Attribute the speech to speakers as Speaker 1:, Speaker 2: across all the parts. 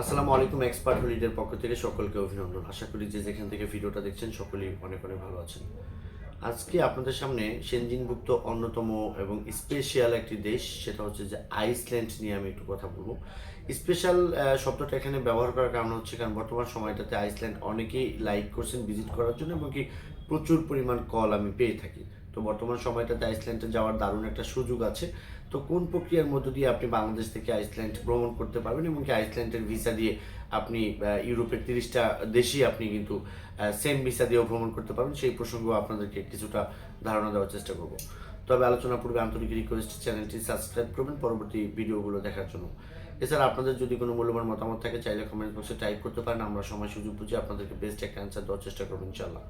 Speaker 1: আসসালামু আলাইকুম এক্সপার্ট হলিডের পক্ষ থেকে সকলকে অভিনন্দন। আশা করি যে যেখান থেকে ভিডিওটা দেখছেন, সকলেই অনেক অনেক ভালো আছেন। আজকে আপনাদের সামনে সেনজিনভুক্ত অন্যতম এবং স্পেশাল একটি দেশ, সেটা হচ্ছে যে আইসল্যান্ড নিয়ে আমি একটু কথা বলব। স্পেশাল শব্দটা এখানে ব্যবহার করার কারণ হচ্ছে কারণ বর্তমান সময়টাতে আইসল্যান্ড অনেকেই লাইক করছেন ভিজিট করার জন্য এবং কি প্রচুর পরিমাণ কল আমি পেয়ে থাকি। তো বর্তমান সময়টাতে আইসল্যান্ডে যাওয়ার দারুণ একটা সুযোগ আছে। তো কোন প্রক্রিয়ার মধ্য দিয়ে আপনি বাংলাদেশ থেকে আইসল্যান্ড ভ্রমণ করতে পারবেন এবং কি আইসল্যান্ডের ভিসা দিয়ে আপনি ইউরোপের তিরিশটা দেশই আপনি কিন্তু সেম ভিসা দিয়েও ভ্রমণ করতে পারবেন? সেই প্রসঙ্গেও আপনাদেরকে কিছুটা ধারণা দেওয়ার চেষ্টা করব। তবে আলোচনা পূর্বে আন্তরিক রিকোয়েস্ট চ্যানেলটি সাবস্ক্রাইব করবেন। পরবর্তী ভিডিওগুলো দেখার জন্য। এছাড়া আপনাদের যদি কোনো মূল্যবান মতামত থাকে, চাইলে কমেন্ট বক্সে টাইপ করতে পারেন। আমরা সময় সুযোগ বুঝে আপনাদেরকে বেস্ট একটা অ্যান্সার দেওয়ার চেষ্টা করব ইনশাল্লাহ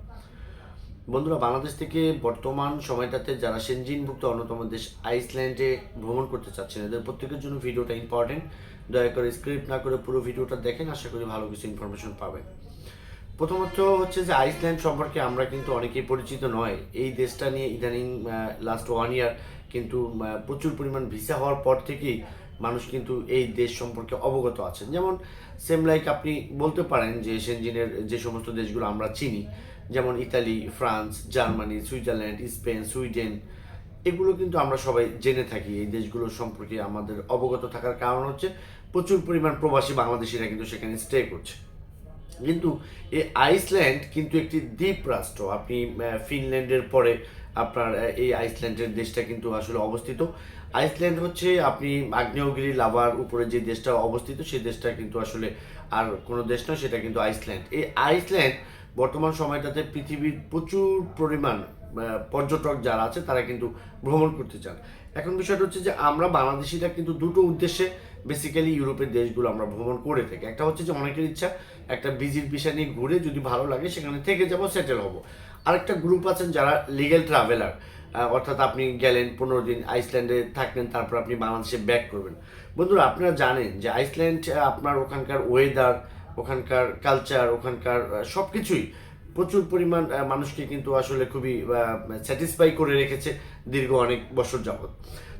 Speaker 1: বন্ধুরা, বাংলাদেশ থেকে বর্তমান সময়টাতে যারা সেনজিনভুক্ত অন্যতম দেশ আইসল্যান্ডে ভ্রমণ করতে চাচ্ছেন, এদের প্রত্যেকের জন্য ভিডিওটা ইম্পর্টেন্ট দয়া করে স্ক্রিপ্ট না করে পুরো ভিডিওটা দেখেন, আশা করি ভালো কিছু ইনফরমেশন পাবেন। প্রথমত হচ্ছে যে আইসল্যান্ড সম্পর্কে আমরা কিন্তু অনেকেই পরিচিত নয়। এই দেশটা নিয়ে ইদানিং লাস্ট ওয়ান ইয়ার কিন্তু প্রচুর পরিমাণ ভিসা হওয়ার পর থেকেই মানুষ কিন্তু এই দেশ সম্পর্কে অবগত আছেন। যেমন সেম লাইক আপনি বলতে পারেন যে সেনজিনের যে সমস্ত দেশগুলো আমরা চিনি যেমন Italy, France, Germany, Switzerland, Spain, Sweden, এগুলো কিন্তু আমরা সবাই জেনে থাকি। এই দেশগুলো সম্পর্কে আমাদের অবগত থাকার কারণ হচ্ছে প্রচুর পরিমাণ প্রবাসী বাংলাদেশিরা কিন্তু সেখানে স্টে করছে। কিন্তু এই আইসল্যান্ড কিন্তু একটি দ্বীপ রাষ্ট্র। আপনি ফিনল্যান্ডের পরে আপনার এই আইসল্যান্ডের দেশটা কিন্তু আসলে অবস্থিত। আইসল্যান্ড হচ্ছে আপনি আগ্নেয়গিরি লাভার উপরে যে দেশটা অবস্থিত সেই দেশটা কিন্তু আসলে আর কোনো দেশ নয়, সেটা কিন্তু আইসল্যান্ড। এই আইসল্যান্ড বর্তমান সময়টাতে পৃথিবীর প্রচুর পরিমাণ পর্যটক যারা আছে, তারা কিন্তু ভ্রমণ করতে চান। এখন বিষয়টা হচ্ছে যে, আমরা বাংলাদেশিরা কিন্তু দুটো উদ্দেশ্যে বেসিক্যালি ইউরোপের দেশগুলো আমরা ভ্রমণ করে থাকি। একটা হচ্ছে যে, অনেকের ইচ্ছা, একটা বিজির ভিসা নিয়ে ঘুরে যদি ভালো লাগে, সেখানে থেকে যাব সেটেল হব। আরেকটা গ্রুপ আছেন যারা লিগেল ট্রাভেলার অর্থাৎ আপনি গেলেন পনেরো দিন আইসল্যান্ডে থাকলেন, তারপর আপনি বাংলাদেশে ব্যাক করবেন। বন্ধুরা, আপনারা জানেন যে, আইসল্যান্ড আপনার ওখানকার ওয়েদার ওখানকার কালচার ওখানকার সব কিছুই প্রচুর পরিমাণ মানুষকে কিন্তু আসলে খুবই স্যাটিসফাই করে রেখেছে দীর্ঘ অনেক বছর যাবত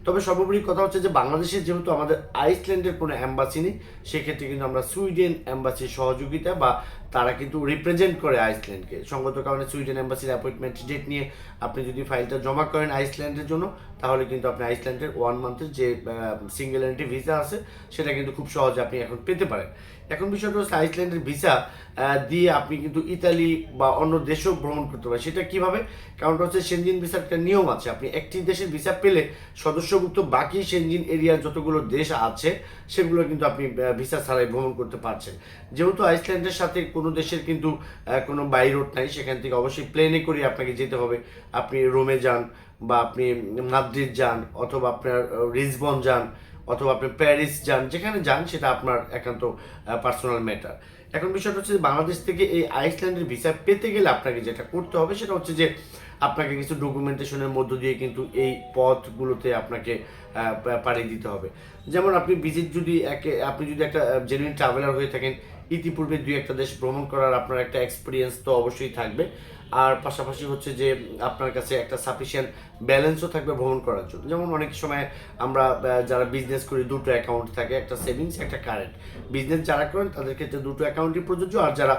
Speaker 1: তবে সর্বোপরি কথা হচ্ছে যে বাংলাদেশের যেহেতু আমাদের আইসল্যান্ডের কোনো অ্যাম্বাসি নেই, সেক্ষেত্রে কিন্তু আমরা সুইডেন অ্যাম্বাসির সহযোগিতা বা তারা কিন্তু রিপ্রেজেন্ট করে আইসল্যান্ডকে। সঙ্গত কারণে সুইডেন অ্যাম্বাসির অ্যাপয়েন্টমেন্ট ডেট নিয়ে আপনি যদি ফাইলটা জমা করেন আইসল্যান্ডের জন্য, তাহলে কিন্তু আপনি আইসল্যান্ডের ওয়ান মান্থের যে সিঙ্গেল এন্ট্রি ভিসা আছে, সেটা কিন্তু খুব সহজে আপনি এখন পেতে পারেন। এখন বিষয়টা হচ্ছে আইসল্যান্ডের ভিসা দিয়ে আপনি কিন্তু ইতালি বা অন্য দেশেও ভ্রমণ করতে পারেন। সেটা কীভাবে? কারণটা হচ্ছে সেনজিন ভিসার একটা নিয়ম আছে। আপনি একটি দেশের ভিসা পেলে সদস্যভুক্ত বাকি সেনজিন এরিয়ার যতগুলো দেশ আছে, সেগুলো কিন্তু আপনি ভিসা ছাড়াই ভ্রমণ করতে পারছেন। যেহেতু আইসল্যান্ডের সাথে কোনো দেশের কিন্তু কোনো বাই রোড নাই, সেখান থেকে অবশ্যই প্লেনে করে আপনাকে যেতে হবে। আপনি রোমে যান বা আপনি মাদ্রিদ যান অথবা আপনার রিসবন যান অথবা আপনি প্যারিস যান, যেখানে যান সেটা আপনার একান্ত পার্সোনাল ম্যাটার এখন বিষয়টা হচ্ছে বাংলাদেশ থেকে এই আইসল্যান্ডের ভিসা পেতে গেলে আপনাকে যেটা করতে হবে সেটা হচ্ছে যে আপনাকে কিছু ডকুমেন্টেশনের মধ্য দিয়ে কিন্তু এই পথগুলোতে আপনাকে পাঠিয়ে দিতে হবে। যেমন আপনি ভিজিট যদি একে, আপনি যদি একটা জেনুইন ট্রাভেলার হয়ে থাকেন, ইতিপূর্বে দুই একটা দেশ ভ্রমণ করার আপনার একটা এক্সপিরিয়েন্স তো অবশ্যই থাকবে। আর পাশাপাশি হচ্ছে যে আপনার কাছে একটা সাফিসিয়েন্ট ব্যালেন্সও থাকবে ভ্রমণ করার জন্য। যেমন অনেক সময় আমরা যারা বিজনেস করি, দুটো অ্যাকাউন্ট থাকে, একটা সেভিংস একটা কারেন্ট বিজনেস যারা করেন, তাদের ক্ষেত্রে দুটো অ্যাকাউন্টই প্রযোজ্য। আর যারা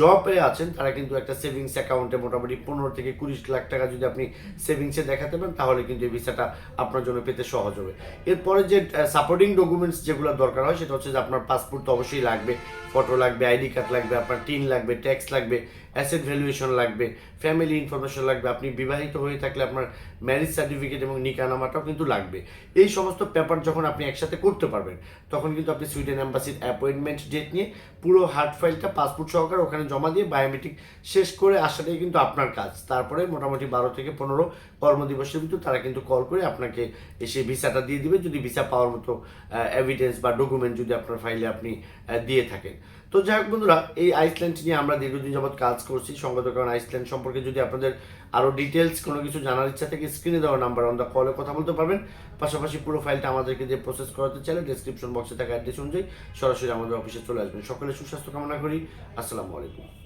Speaker 1: জবে আছেন, তারা কিন্তু একটা সেভিংস অ্যাকাউন্টে মোটামুটি পনেরো থেকে কুড়ি লাখ টাকা যদি আপনি সেভিংসে দেখাতে পারেন, তাহলে কিন্তু এই ভিসাটা আপনার জন্য পেতে সহজ হবে। এরপরে যে সাপোর্টিং ডকুমেন্টস যেগুলো দরকার হয়, সেটা হচ্ছে যে আপনার পাসপোর্ট তো অবশ্যই লাগবে ফটো লাগবে আইডি কার্ড লাগবে, আপনার টিন লাগবে ট্যাক্স লাগবে অ্যাসেট ভ্যালুয়েশন লাগবে ফ্যামিলি ইনফরমেশন লাগবে, আপনি বিবাহিত হয়ে থাকলে আপনার ম্যারেজ সার্টিফিকেট এবং নিকানামাটাও কিন্তু লাগবে। এই সমস্ত পেপার যখন আপনি একসাথে করতে পারবেন, তখন কিন্তু আপনি সুইডেন অ্যাম্বাসির অ্যাপয়েন্টমেন্ট ডেট নিয়ে পুরো হার্ড ফাইলটা পাসপোর্ট সহকারে ওখানে জমা দিয়ে বায়োমেট্রিক শেষ করে আসাটাই কিন্তু আপনার কাজ। তারপরে মোটামুটি বারো থেকে পনেরো কর্মদিবসের ভিতর তারা কিন্তু কল করে আপনাকে এসে ভিসাটা দিয়ে দিবে, যদি ভিসা পাওয়ার মতো এভিডেন্স বা ডকুমেন্ট যদি আপনার ফাইলে আপনি দিয়ে থাকেন। তো যাই হোক বন্ধুরা, এই আইসল্যান্ড নিয়ে আমরা দীর্ঘদিন যাবৎ কাজ করছি। সংগত কারণ আইসল্যান্ড সম্পর্কে যদি আপনাদের আরও ডিটেলস কোনো কিছু জানার ইচ্ছা থাকে স্ক্রিনে দেওয়া নাম্বার অন দ্য কলে কথা বলতে পারবেন। পাশাপাশি পুরো ফাইলটা আমাদেরকে যে প্রসেস করাতে চাইলে ডিসক্রিপশন বক্সে থাকা অ্যাড্রেস অনুযায়ী সরাসরি আমাদের অফিসে চলে আসবেন। সকলে সুস্বাস্থ্য কামনা করি। আসসালামু আলাইকুম।